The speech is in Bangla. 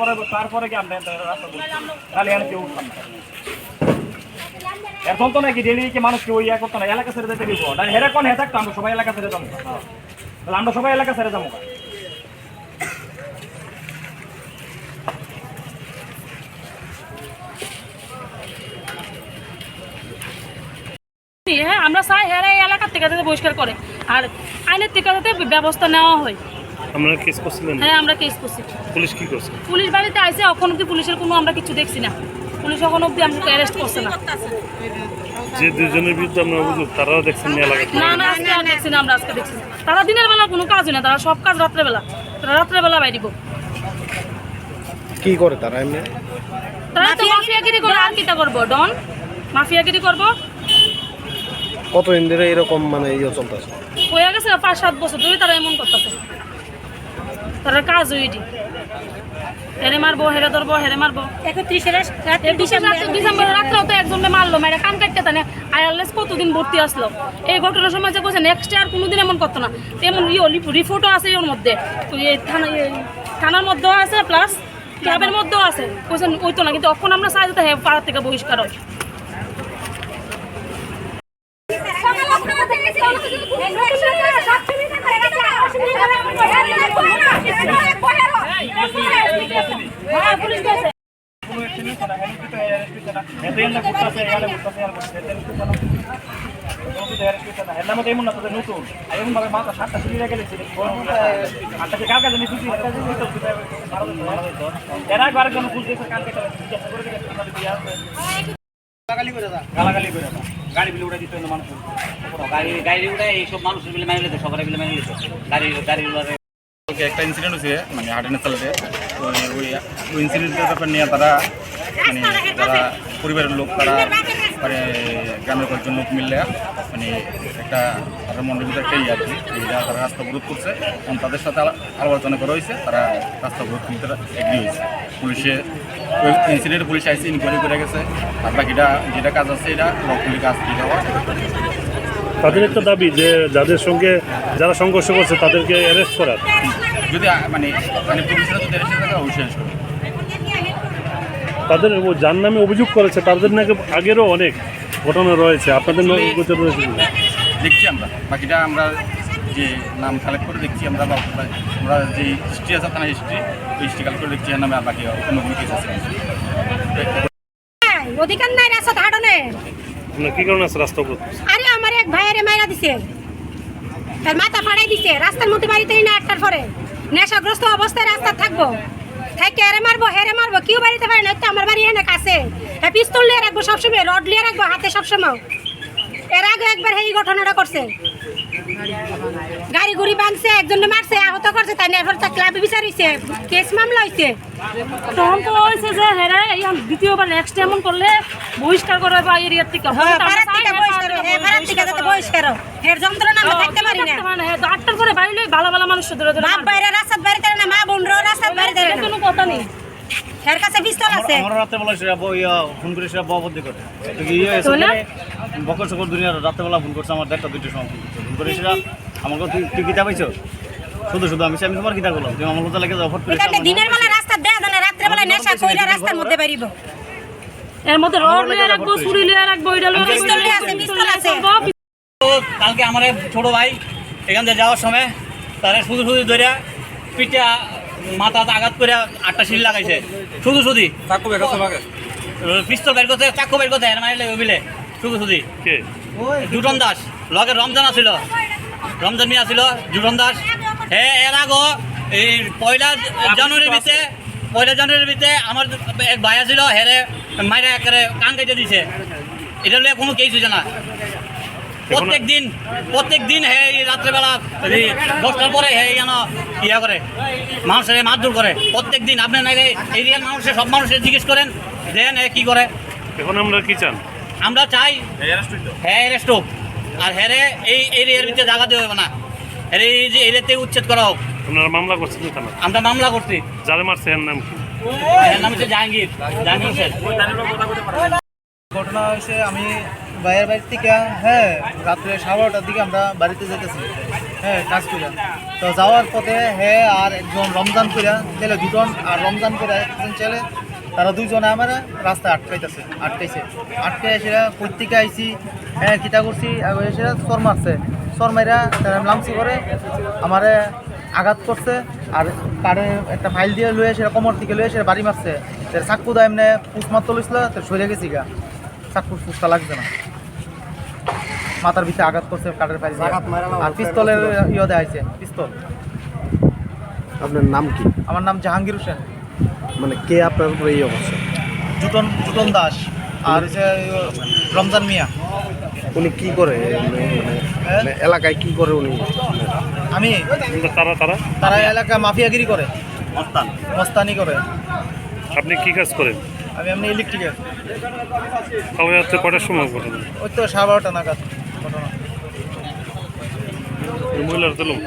আমরা এখানে তো নাকি ডেলি ইয়া করতো না, এলাকা ছেড়ে যেতে দিব। হেরে কোন হে থাকতো আমরা সবাই এলাকা ছেড়ে যাব। তাহলে আমরা সবাই এলাকা ছেড়ে যাব হ্যাঁ আমরা চাই এই এলাকার থেকে বহিষ্কার করে। আর আইনের থেকে ব্যবস্থা নেওয়া হয়। আপনারা কেস করছিলেন? হ্যাঁ আমরা কেস করছি। পুলিশ কি করছে? পুলিশ বাড়িতে আইসে এখন অব্দি পুলিশের কোনো আমরা কিছু দেখছি না। পুলিশ এখন অব্দি আমাকে অ্যারেস্ট করছে না। যে দুজনের বিরুদ্ধে আপনারা অভিযোগ তারাও দেখছেন না এলাকায় না না আজকে আর দেখছি না আমরা আজকে দেখছি না। তারা দিনের বেলা কোনো কাজ হয় না তারা সব কাজ রাত্রেবেলা। তারা রাত্রেবেলা বাইরিব কি করে তারা এমনি? তারা তো মাফিয়াগিরি করে আর কিটা করব? ডন মাফিয়াগিরি করব? কত দিন ধরে এরকম মানে ইয়ে চলতেছে? হয়ে গেছে পাঁচ সাত বছর ধরে তারা এমন করতেছে। তারা কাজ ওইটি হেরে মারবো হেরে ধরবো হেরে মারবো। একত্রিশে ডিসেম্বরের রাত্রেও তো একজনকে মারলো মেরে কান কাটতে তানে। আয়ারলেস কতদিন ভর্তি আসলো? এই ঘটনার সময় যে বলছে নেক্সট ইয়ার কোনোদিন এমন করতো না। তেমন ইয়ে রিপোর্টও আছে ওর মধ্যে। তো এই থানা থানার মধ্যেও আছে প্লাস ক্লাবের মধ্যেও আছে। বলছেন ওই তো না কিন্তু তখন আমরা যেতে হ্যাঁ পাড়ার থেকে বহিষ্কার হয় পুলিশ গেছে কোনো একটি নিচ্ছে না হেল্প দিতে অ্যারেস্ট দিতে না এতে এন্ড করতেছে এখানে করতেছে আর করতেছে এতে নিচ্ছে না কোনো কিছু হেল্লার মধ্যে এমন না তোদের নতুন এমন ভাবে মাথা সাতটা সিঁড়ি রেখে দিচ্ছে আটটা কি কার কাছে নিয়ে সুচি এরা একবার একজন ফুল দিয়েছে কালকে জিজ্ঞাসা করে দিয়েছে তোমাদের বিয়ে আছে গালাগালি করে গাড়ি উড়াতে একটা ইনসিডেন্ট হয়েছে মানে হাটের চালাতে ওই ইনসিডেন্টের ব্যাপার নিয়ে তারা মানে তারা পরিবারের লোক তারা মানে গ্রামের কয়েকজন লোক মিললে মানে একটা তাদের মনের ভিতরে একটা ইয়ে আর কি এইটা তারা রাস্তা অবরোধ করছে। এবং তাদের সাথে আলোচনা করা হয়েছে তারা রাস্তা অবরোধ করতে এগ্রি হয়েছে। পুলিশে ওই ইনসিডেন্টে পুলিশ আইসি ইনকোয়ারি করে গেছে। আর বাকিটা যেটা কাজ আছে এটা লকলি কাজ দিয়ে দেওয়া। তাদের একটা দাবি যে যাদের সঙ্গে যারা সংঘর্ষ করছে তাদেরকে অ্যারেস্ট করার যদি মানে মানে পুলিশরা যদি এসে থাকে অবশ্যই। তাদের ও যার নামে অভিযোগ করেছে তাদের নাকি আগেরও অনেক ঘটনা রয়েছে। আপনাদের নজরে রয়েছে দেখছি আমরা। বাকিটা আমরা যে নাম কালেক্ট করে দেখছি আমরা আমরা যে হিস্ট্রি আছে থানা হিস্ট্রি ওই হিস্ট্রি কালেক্ট করে দেখছি এর নামে বাকি কোনো কেস আছে অধিকার নাই রাস্তা ধারণে। কি কারণে আছে রাস্তা আরে আমার এক ভাইয়েরে মাইরা দিছে। তার মাথা ফাড়াই দিছে। রাস্তার মধ্যে বাড়িতে না একটার পরে নেশাগ্রস্ত অবস্থায় রাস্তা থাকব। থাকে হেরে মারবো হেরে মারবো কেউ বাড়িতে পারে না আমার বাড়ি এনে কাছে। হ্যাঁ পিস্তল নিয়ে রাখব সবসময় রড নিয়ে রাখব হাতে সবসময়। এর আগে একবার এই ঘটনাটা করছে। গাড়ি গুড়ি ভাঙছে একজনে মারছে আহত করছে তাই এরপর তা ক্লাবে বিচারিছে কেস মামলা হয়েছে তখন তো হয়েছে যে হ্যাঁ এই দ্বিতীয়বার নেক্সট এমন করলে বহিষ্কার করে বা এরিয়ার থেকে। হ্যাঁ থেকে হ্যাঁ যাতে বহিষ্কার এর যন্ত্রণা আমরা থাকতে পারি না। আটটার করে বাইরে ভালো ভালো মানুষ ধরে ধরে বাপ বাইরে রাস্তার বাইরে থাকে না মা বোনরাও রাস্তার বাইরে থাকে কোনো কথা নেই। এর কাছে পিস্তল আছে। আমার রাত্রেবেলা সেটা ফোন করে সেটা ববদ্ধি করে। তো কি ইয়ে বকর সকর দুনিয়ার রাত্রেবেলা ফোন করছে আমার সময় ফোন করছে। ফোন করে সেটা আমাকে তুই তুই কিতা পাইছো? শুধু শুধু আমি আমি তোমার কিতা করলাম তুমি আমার মতো লাগে অফার করে দিনের বেলা রাস্তা দেয়া রাত্রে বেলা নেশা কইরা রাস্তার মধ্যে বেরিব। এর মধ্যে রড লিয়ে রাখব ছুরি লিয়ে রাখব এটা লিয়ে পিস্তল আছে, পিস্তল আছে। তো কালকে আমার ছোট ভাই এখান থেকে যাওয়ার সময় তারা শুধু শুধু ধরে পিঠে মাথাতে আঘাত করে আটটা সিঁড়ি লাগাইছে। শুধু শুধু চাকু বেকাছে আমাকে। পিস্তল বের করতে চাকু বের মারিলে ওবিলে শুধু শুধু জুটন দাস। লগে রমজান আছিল। রমজান মিয়া ছিল জুটন দাস। হে এর আগো এই পয়লা জানুয়ারির ভিতরে পয়লা জানুয়ারির ভিতরে আমার এক ভাই আছিল হেরে মাইরা একেবারে কান কেটে দিছে। এটা লিয়ে কোনো কেস হয়েছে না। প্রত্যেক দিন প্রত্যেক দিন হে এই রাত্রেবেলা দশটার পরে হে যেন ইয়া করে মানুষের মারধর করে। প্রত্যেক দিন আপনি নাকি এরিয়ার মানুষের সব মানুষের জিজ্ঞেস করেন দেন হে কি করে। এখন আমরা কি চান? আমরা চাই হ্যাঁ অ্যারেস্ট হোক। আর হ্যাঁ এই এরিয়ার ভিতরে জায়গা দেওয়া হবে না। হ্যাঁ এই যে এরিয়াতে উচ্ছেদ করা হোক। আপনারা মামলা করছেন না থানা আমরা মামলা করছি। যারা মারছে এর নাম কি? এর নাম হচ্ছে জাহাঙ্গীর। জাহাঙ্গীর হোসেন। ঘটনা হয়েছে আমি ভাইয়ের বাড়ির থেকে হ্যাঁ রাত্রে সাড়ে বারোটার দিকে আমরা বাড়িতে যেতেছি হ্যাঁ কাজ করে তো যাওয়ার পথে হ্যাঁ আর একজন রমজান করে ছেলে দুজন আর রমজান করে একজন ছেলে তারা দুইজনে আমার রাস্তায় আটকাইতেছে আটকাইছে। আটকে এসে প্রত্যেকে আইসি হ্যাঁ কিতা করছি এসে সর মারছে। সর মাইরা তারা লামসি করে আমারে আঘাত করছে আর কারে একটা ফাইল দিয়ে লয়ে এসে কোমর থেকে লয়ে এসে বাড়ি মারছে। তার চাকু দা এমনি পুষ মারতে লইছিল তো সরে গেছি গা। চাকু পুষটা লাগছে না। মাথার ভিতরে আঘাত করছে কাঠের ফাইল আর পিস্তলের ইয়ে দেওয়া হয়েছে পিস্তল। আপনার নাম কি? আমার নাম জাহাঙ্গীর হোসেন। মানে কে আপনার উপরে এই অবস্থা জুটন জুটন দাস। আর হচ্ছে ইয়ে রমজান মিয়া। উনি কি করে? মানে মানে এলাকায় কি করে উনি? আমি? তারা তারা? তারা এলাকা মাফিয়াগিরি করে। মস্তান। মস্তানি করে। আপনি কি কাজ করেন? আমি এমনি ইলেকট্রিকের কবে রাত্রে কটার সময় ঘটনা? ওই তো সাড়ে বারোটা নাগাদ ঘটনা। মহিলার তুলুন